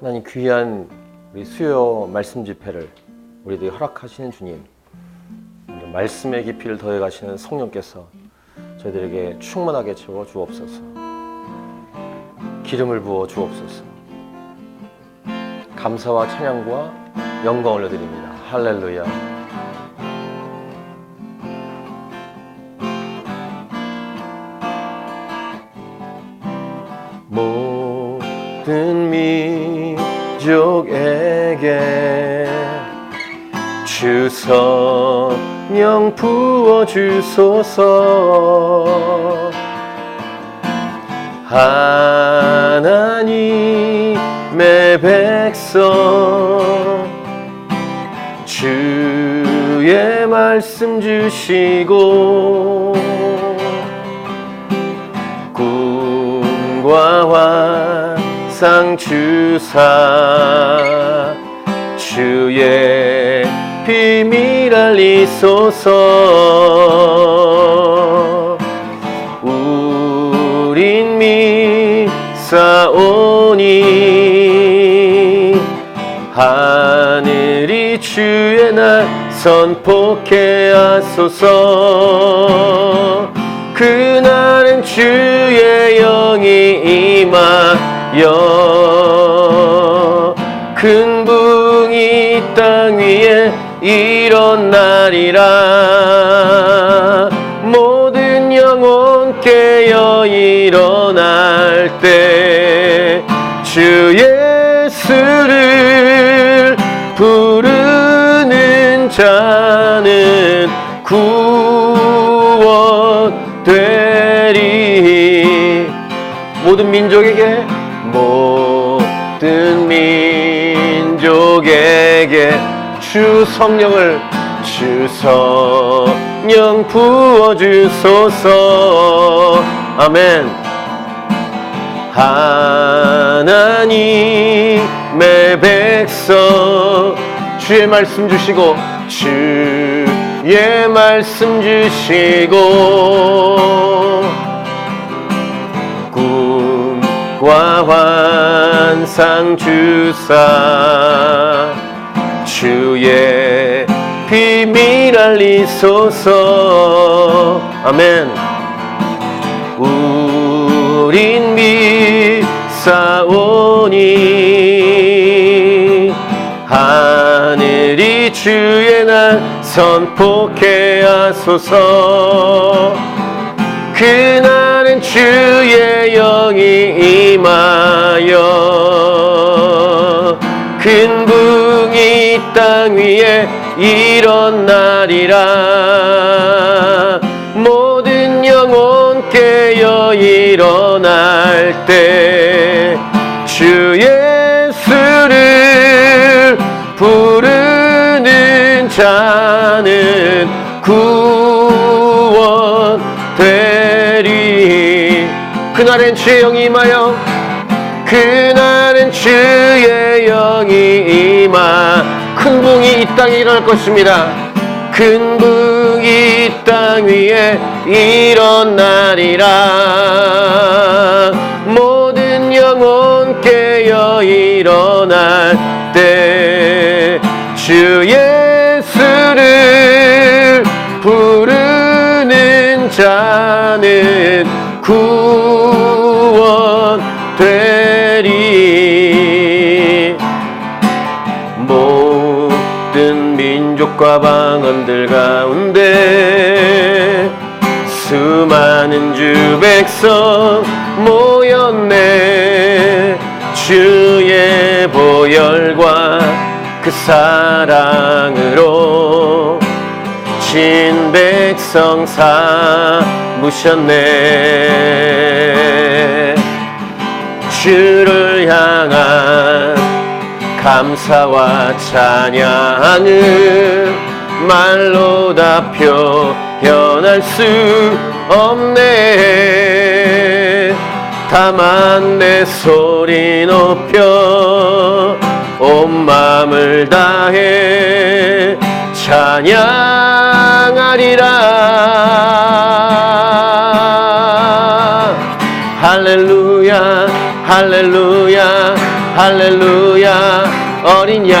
하나님 귀한 우리 수요 말씀 집회를 우리들이 허락하시는 주님 말씀의 깊이를 더해 가시는 성령께서 저희들에게 충만하게 채워 주옵소서. 기름을 부어 주옵소서. 감사와 찬양과 영광을 올려드립니다. 할렐루야 성령 부어 주소서. 하나님의 백성 주의 말씀 주시고 꿈과 환상 주사 주의 비밀 알리소서. 우린 믿사오니 하늘이 주의 날 선포케 하소서. 그날은 주의 영이 임하여. 큰 붕이 땅 위에 일어나리라 모든 영혼 깨어 일어날 때 주 예수를 부르는 자는 구원되리 모든 민족에게 모든 민족에게 주 성령을 주 성령 부어 주소서. 아멘. 하나님의 백성 주의 말씀 주시고 주의 말씀 주시고 꿈과 환상 주사 주의 비밀 알리소서. 아멘. 우린 믿사오니 하늘이 주의 날 선포케 하소서. 그날은 주의 영이 임하여 큰붕이 땅 위에 일어나리라. 모든 영혼 깨어 일어날 때 주 예수를 부르는 자는 구원되리. 그날엔 주의 영이 임하여 그날은 주의 영이 임하 큰 붕이 이 땅에 일어날 것입니다. 큰 붕이 땅 위에 일어나리라. 모든 영혼 깨어 일어날 때주예 민족과 방언들 가운데 수많은 주 백성 모였네. 주의 보혈과 그 사랑으로 진 백성 삼으셨네. 주를 향한 감사와 찬양을 말로 다 표현할 수 없네. 다만 내 소리 높여 온 마음을 다해 찬양하리라. 할렐루야 할렐루야 할렐루야 어린 양.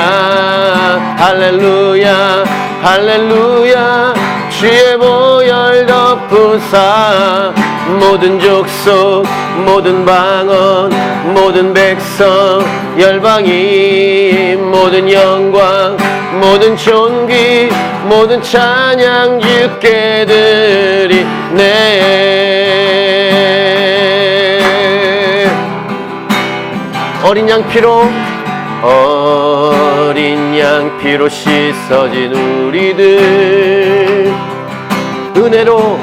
할렐루야 할렐루야. 주의 보혈 덮으사 모든 족속 모든 방언 모든 백성 열방이 모든 영광 모든 존귀 모든 찬양 주께 드리네 어린 양 피로 어린 양 피로 씻어진 우리들. 은혜로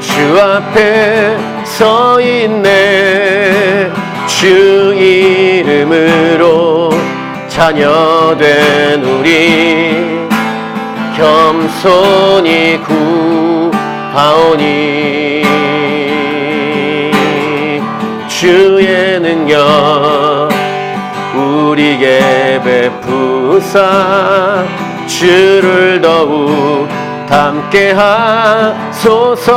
주 앞에 서 있네. 주 이름으로 자녀된 우리 겸손히 구하오니. 주의 능력 우리에게 베푸사 주를 더욱 닮게 하소서.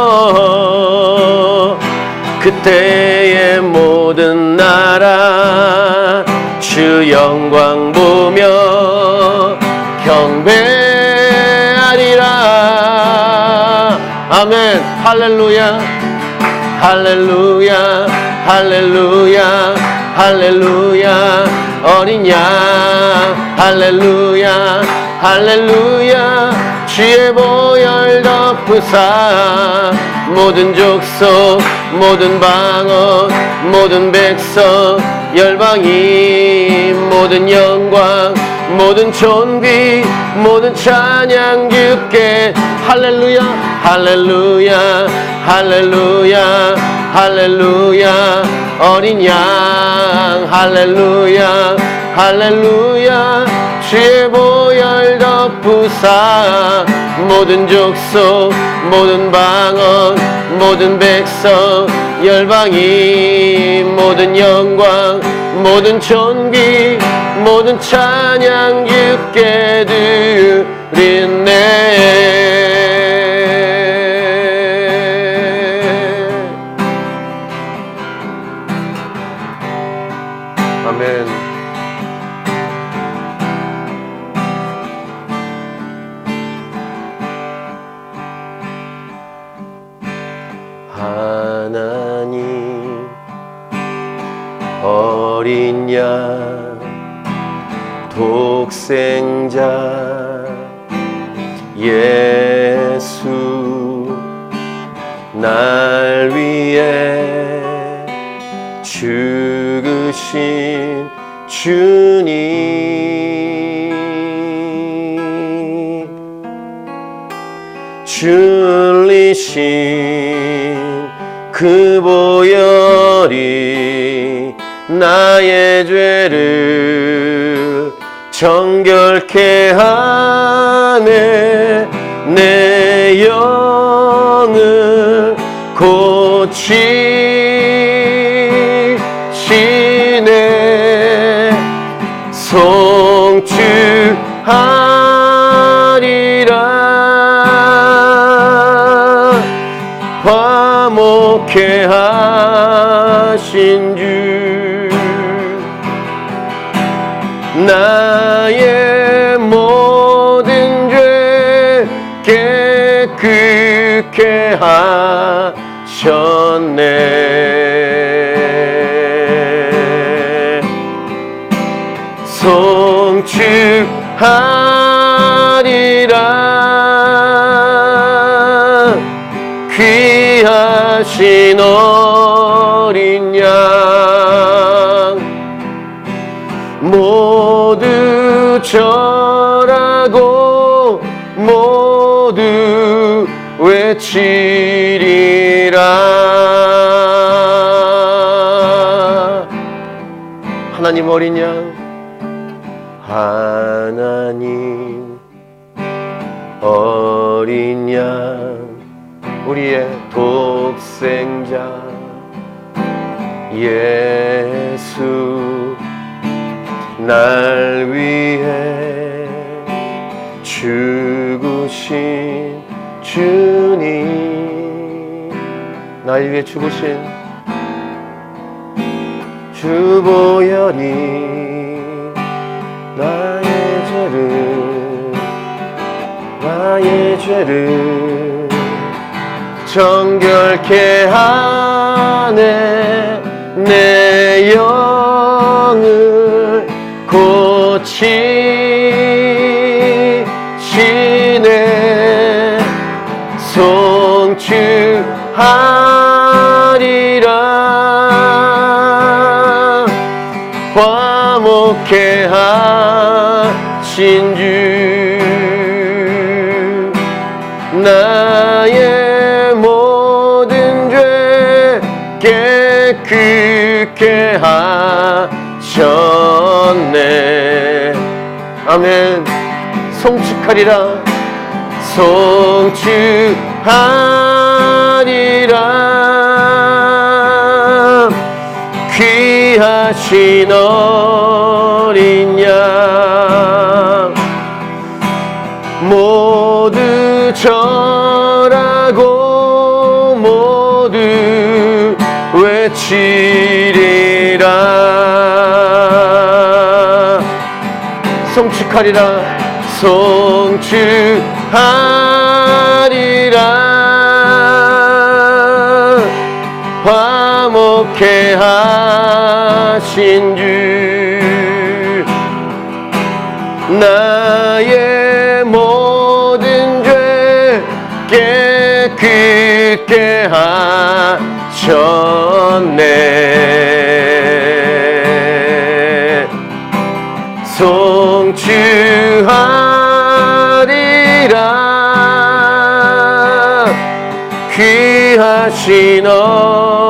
그때의 모든 나라 주 영광 보며 경배하리라. 아멘. 할렐루야. 할렐루야. 할렐루야. 할렐루야 어린 양 할렐루야 할렐루야. 주의 보혈 덮으사. 모든 족속 모든 방언 모든 백성 열방이 모든 영광 모든 존귀 모든 찬양 주께 할렐루야 할렐루야 할렐루야 할렐루야. 어린 양 할렐루야 할렐루야. 주의 보혈 덮으사. 모든 족속 모든 방언 모든 백성 열방이 모든 영광 모든 존귀 모든 찬양 주께 드리네 독생자 예수 날 위해 죽으신 주님. 줄리신 그 보혈이 나의 죄를 정결케 하네. 내 영을 고치시네. 송추하리라. 화목해 하신 주 깨끗게 하셨네. 송축하리라. 귀하신 어린 양 모두 절 치리라. 하나님 어린 양 하나님 어린 양 우리의 독생자 예수 날 위해 죽으신 주님 날 위해 죽으신 주 보혈이 나의 죄를 나의 죄를 정결케 하네. 내 영을 고치시네. 송추하 화목케 하신 주 나의 모든 죄 깨끗게 하셨네. 아멘. 송축하리라. 송축하리라. 귀하신 어 절하고 모두 외치리라. 송축하리라 송축하리라. 화목케 하신 주. 나의 깨끗게 하셨네. 송추하리라. 귀하신 어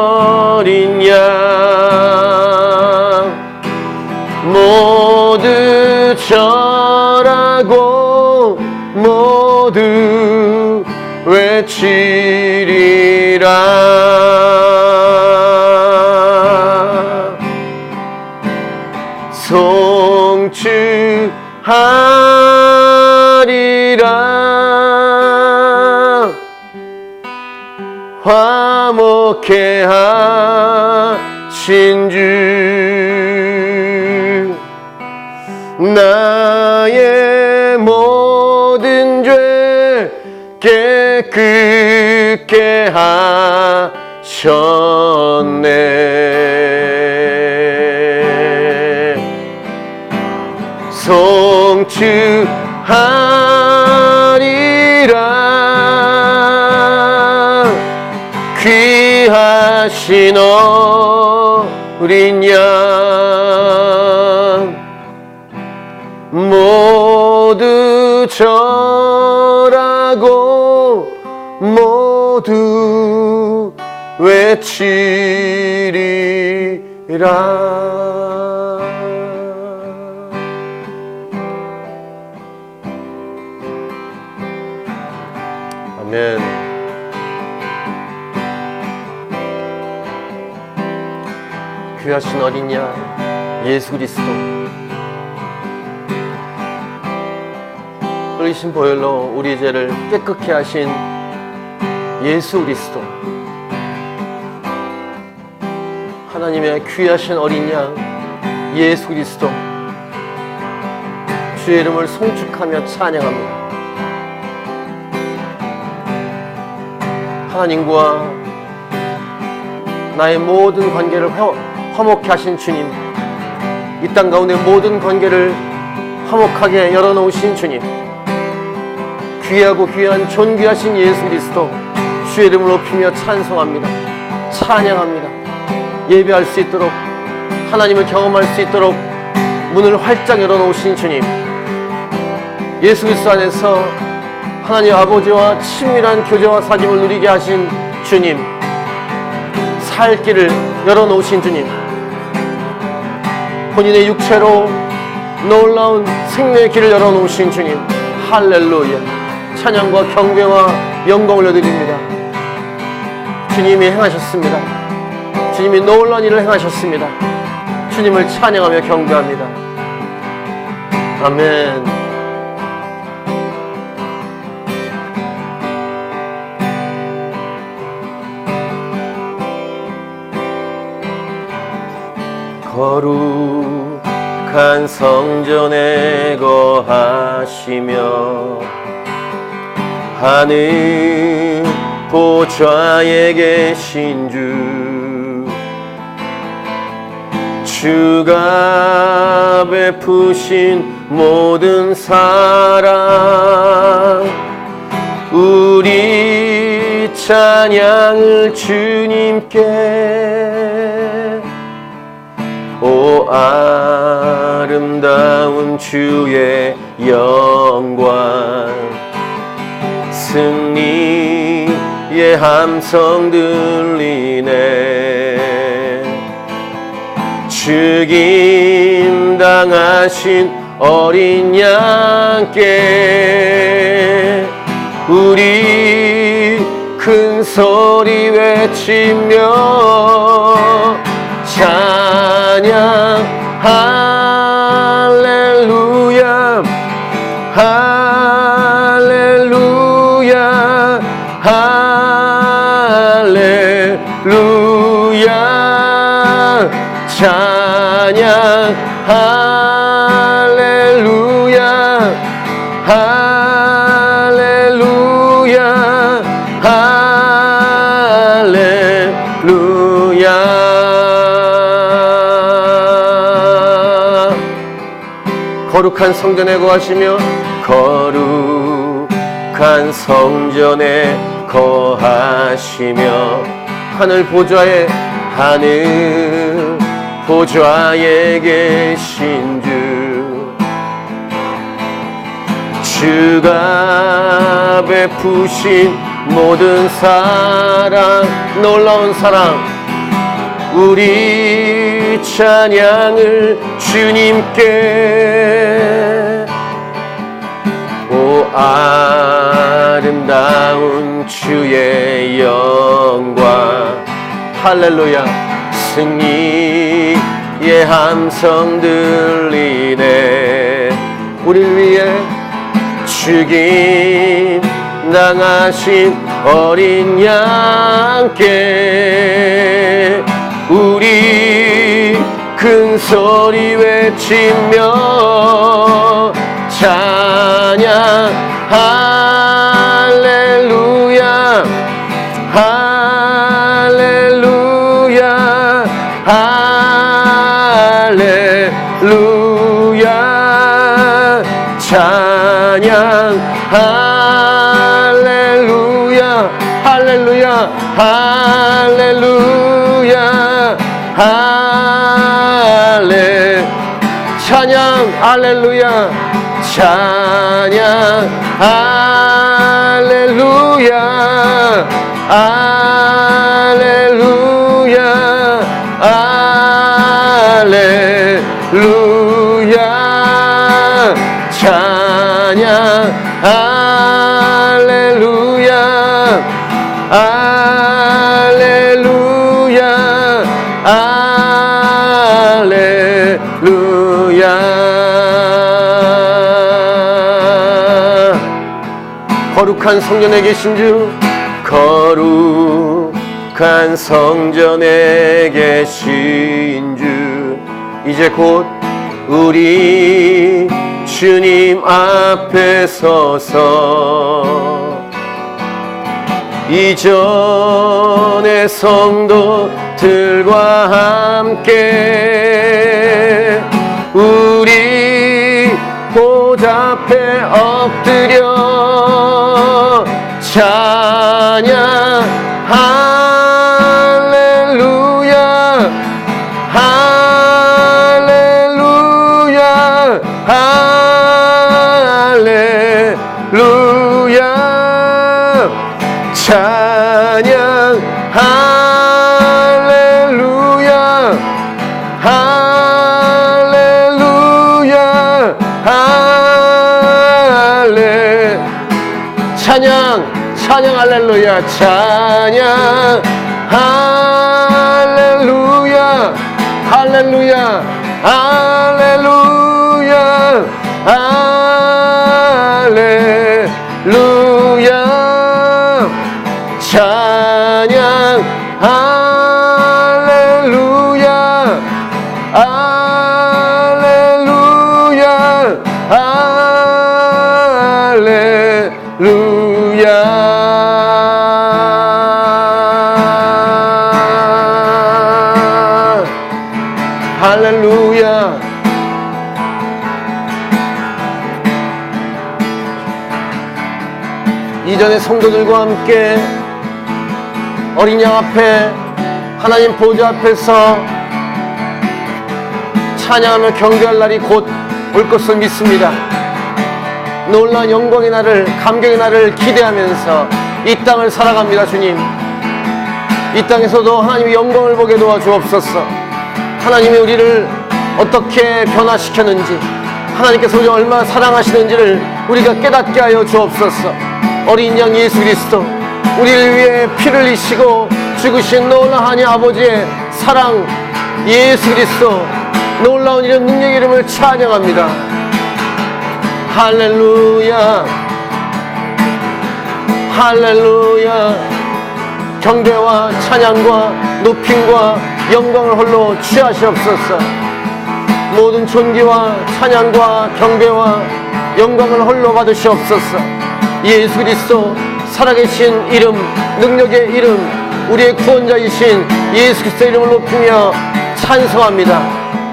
외치리라. 송추하리라. 화목케 하신 주. 나 깨끗게 하셨네. 송추하리라. 귀하신 어린 양 모두 절 외치리라. 아멘. 귀하신 어린 양 예수 그리스도. 흘리신 보혈로 우리 죄를 깨끗게 하신 예수 그리스도 하나님의 귀하신 어린 양 예수 그리스도. 주의 이름을 송축하며 찬양합니다. 하나님과 나의 모든 관계를 화, 화목케 하신 주님 이 땅 가운데 모든 관계를 화목하게 열어놓으신 주님 귀하고 귀한 존귀하신 예수 그리스도 주의 이름을 높이며 찬송합니다. 찬양합니다 예배할 수 있도록 하나님을 경험할 수 있도록 문을 활짝 열어놓으신 주님 예수 그리스도 안에서 하나님 아버지와 친밀한 교제와 사귐을 누리게 하신 주님 살 길을 열어놓으신 주님 본인의 육체로 놀라운 생명의 길을 열어놓으신 주님 할렐루야. 찬양과 경배와 영광을 올려드립니다. 주님이 행하셨습니다 주님이 놀라운 일을 행하셨습니다. 주님을 찬양하며 경배합니다. 아멘. 거룩한 성전에 거하시며 하늘 보좌에 계신 주 주가 베푸신 모든 사랑 우리 찬양을 주님께 오 아름다운 주의 영광 승리의 함성 들리네 죽임 당하신 어린 양께 우리 큰 소리 외치며 찬양 할렐루야 할렐루야 할렐루야. 찬양 할렐루야 할렐루야 할렐루야. 거룩한 성전에 거하시며 거룩한 성전에 거하시며 하늘 보좌에 하늘 보좌에 계신 주 주가 베푸신 모든 사랑 놀라운 사랑 우리 찬양을 주님께 오 아름다운 주의 영광. 할렐루야. 승리 의 함성 들리네. 우리를 위해 죽임 당하신 어린 양께 우리 큰 소리 외치며 찬양 할 찬양. 할렐루야 할렐루야 할렐루야 할렐 찬양 할렐루야 찬양 할렐루야 할렐루야 거룩한 성전에 계신 주 거룩한 성전에 계신 주 이제 곧 우리 주님 앞에 서서 이전의 성도들과 함께 우리 보좌 앞에 엎드려 찬양. 할렐루야. 할렐루야. 할렐루야. 찬양. 할렐루야. 할렐루야. 할렐. 찬양 찬양 할렐루야 찬양. 할렐루야 할렐루야 할렐루야 할렐루야 성도들과 함께 어린 양 앞에 하나님 보좌 앞에서 찬양하며 경배할 날이 곧 올 것을 믿습니다. 놀라운 영광의 날을 감격의 날을 기대하면서 이 땅을 살아갑니다 주님. 이 땅에서도 하나님의 영광을 보게 도와주옵소서. 하나님이 우리를 어떻게 변화시켰는지 하나님께서 우리 얼마나 사랑하시는지를 우리가 깨닫게 하여 주옵소서 어린 양 예수 그리스도 우리를 위해 피를 흘리시고 죽으신 놀라하니 아버지의 사랑 예수 그리스도 놀라운 이름 능력 이름을 찬양합니다. 할렐루야. 할렐루야. 경배와 찬양과 높임과 영광을 홀로 취하시옵소서. 모든 존귀와 찬양과 경배와 영광을 홀로 받으시옵소서 예수 그리스도 살아계신 이름 능력의 이름 우리의 구원자이신 예수 그리스도 이름을 높이며 찬송합니다.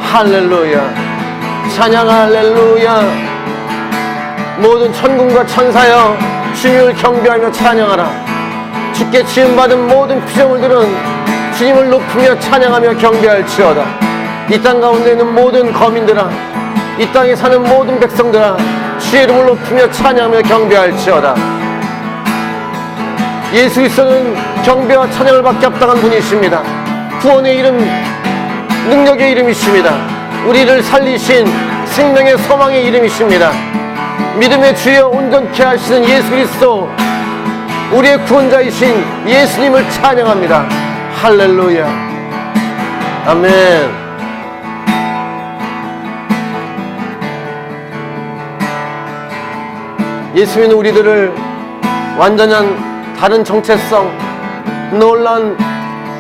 할렐루야. 찬양 할렐루야. 모든 천군과 천사여 주님을 경배하며 찬양하라. 주께 지음받은 모든 피조물들은 주님을 높이며 찬양하며 경배할지어다. 이 땅 가운데 있는 모든 거민들아 이 땅에 사는 모든 백성들아 주의 이름을 높이며 찬양하며 경배할지어다. 예수 그리스도는 경배와 찬양을 받게 합당한 분이십니다. 구원의 이름 능력의 이름이십니다. 우리를 살리신 생명의 소망의 이름이십니다. 믿음의 주여 온전케 하시는 예수 그리스도 우리의 구원자이신 예수님을 찬양합니다. 할렐루야. 아멘 예수님은 우리들을 완전한 다른 정체성 놀란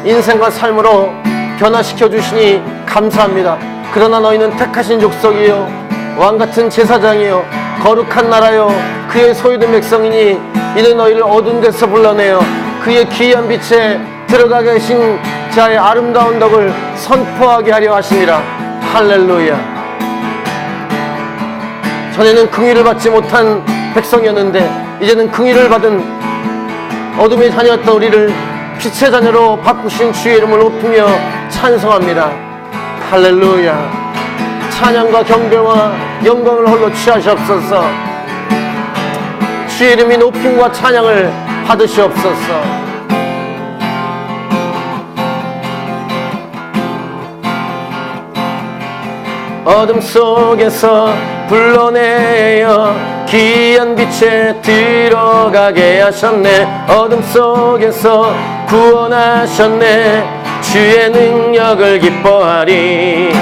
인생과 삶으로 변화시켜 주시니 감사합니다. 그러나 너희는 택하신 족속이요 왕 같은 제사장이요 거룩한 나라요 그의 소유된 백성이니 이는 너희를 어두운 데서 불러내어 그의 기이한 빛에 들어가 계신 자의 아름다운 덕을 선포하게 하려 하시니라 할렐루야. 전에는 긍휼을 받지 못한 백성이었는데 이제는 긍휼을 받은 어둠의 자녀였던 우리를 빛의 자녀로 바꾸신 주의 이름을 높이며 찬송합니다. 할렐루야. 찬양과 경배와 영광을 홀로 취하시옵소서. 주의 이름이 높임과 찬양을 받으시옵소서. 어둠 속에서 불러내어 귀한 빛에 들어가게 하셨네. 어둠 속에서 구원하셨네. 주의 능력을 기뻐하리.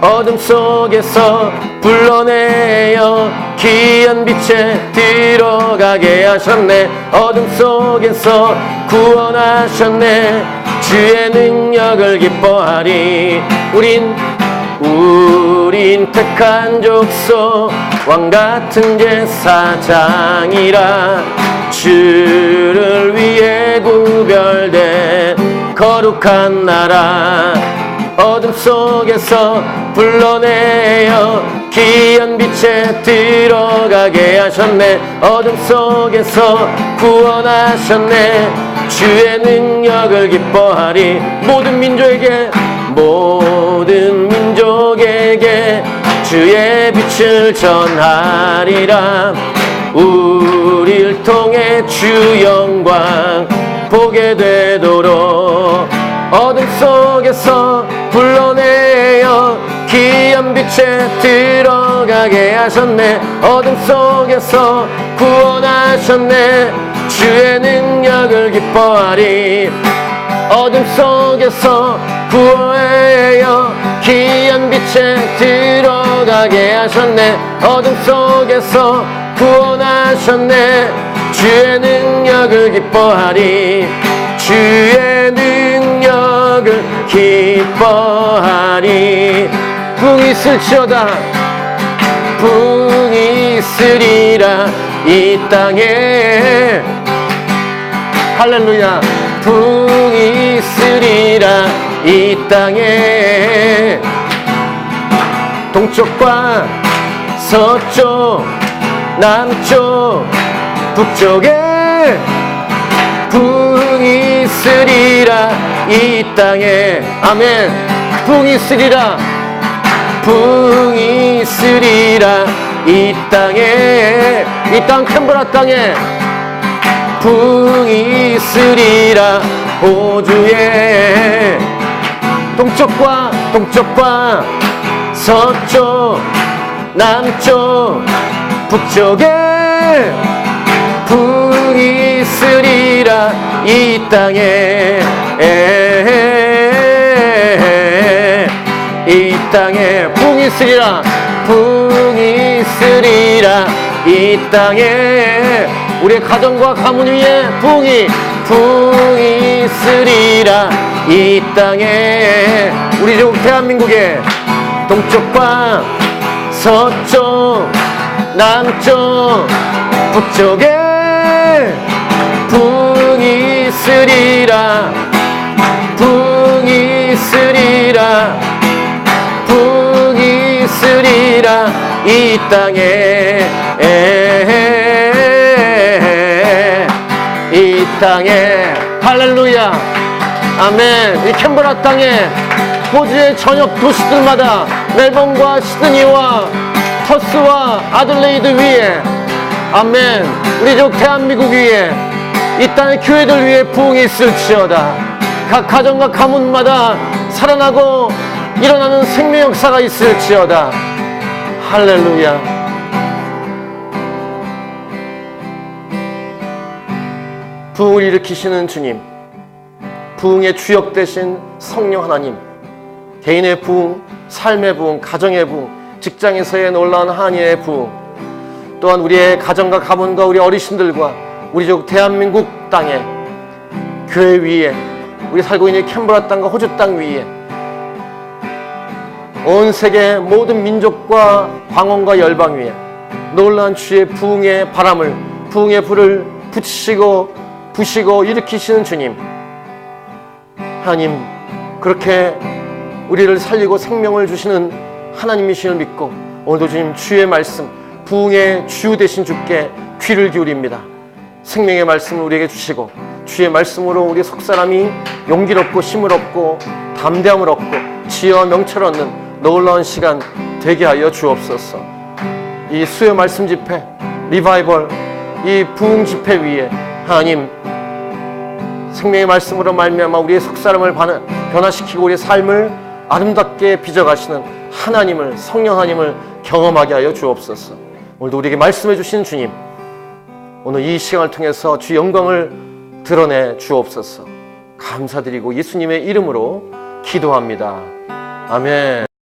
어둠 속에서 불러내어 귀한 빛에 들어가게 하셨네. 어둠 속에서 구원하셨네. 주의 능력을 기뻐하리. 우린 우 린 택한 족속 왕 같은 제사장이라. 주를 위해 구별된 거룩한 나라 어둠 속에서 불러내어 귀한 빛에 들어가게 하셨네. 어둠 속에서 구원하셨네. 주의 능력을 기뻐하리 모든 민족에게 모든 민족에게 주의 빛을 전하리라. 우리를 통해 주 영광 보게 되도록 어둠 속에서 불러내어 귀한 빛에 들어가게 하셨네. 어둠 속에서 구원하셨네. 주의 능력을 기뻐하리. 어둠 속에서 구원하여 귀한 빛에 들어가게 하셨네. 어둠 속에서 구원하셨네. 주의 능력을 기뻐하리. 주의 능력을 기뻐하리. 붕이 있을지어다. 붕이 있으리라. 이 땅에. 할렐루야. 붕이 있으리라 이 땅에 동쪽과 서쪽 남쪽 북쪽에 붕이 있으리라 이 땅에. 아멘. 붕이 있으리라. 붕이 있으리라 이 땅에. 이 땅 캔버라 땅에. 붕이 있으리라 호주에 동쪽과 동쪽과 서쪽 남쪽 북쪽에 붕이 있으리라 이 땅에. 이 땅에 붕이 있으리라 붕이 있으리라 이 땅에. 우리 가정과 가문 위에 붕이 붕이 있으리라 이 땅에 우리 족 대한민국의 동쪽과 서쪽 남쪽 북쪽에 붕이 있으리라 붕이 있으리라 붕이 있으리라 이 땅에. 이 땅에. 할렐루야 아멘. 이 캔버라 땅에 호주의 전역 도시들마다 멜번과 시드니와 터스와 아들레이드 위에 아멘. 우리 족 대한민국 위에 이 땅의 교회들 위에 부흥이 있을지어다. 각 가정과 가문마다 살아나고 일어나는 생명 역사가 있을지어다. 할렐루야. 부흥을 일으키시는 주님 부흥의 주역 되신 성령 하나님 개인의 부흥, 삶의 부흥, 가정의 부흥, 직장에서의 놀라운 한의의 부흥 또한 우리의 가정과 가문과 우리 어르신들과 우리 족 대한민국 땅에 교회 위에 우리 살고 있는 캔버라 땅과 호주 땅 위에 온 세계 모든 민족과 광원과 열방 위에 놀라운 주의 부흥의 바람을 부흥의 불을 붙이시고 부시고 일으키시는 주님 하나님 그렇게 우리를 살리고 생명을 주시는 하나님이심을 믿고 오늘도 주님 주의 말씀 부흥의 주 되신 주께 귀를 기울입니다. 생명의 말씀을 우리에게 주시고 주의 말씀으로 우리 속사람이 용기를 얻고 힘을 얻고 담대함을 얻고 지혜와 명철을 얻는 놀라운 시간 되게 하여 주옵소서. 이 수요 말씀 집회 리바이벌 이 부흥 집회 위에 하나님 생명의 말씀으로 말미암아 우리의 속사람을 변화- 변화시키고 우리의 삶을 아름답게 빚어가시는 하나님을 성령 하나님을 경험하게 하여 주옵소서. 오늘도 우리에게 말씀해 주신 주님, 오늘 이 시간을 통해서 주 영광을 드러내 주옵소서. 감사드리고 예수님의 이름으로 기도합니다. 아멘.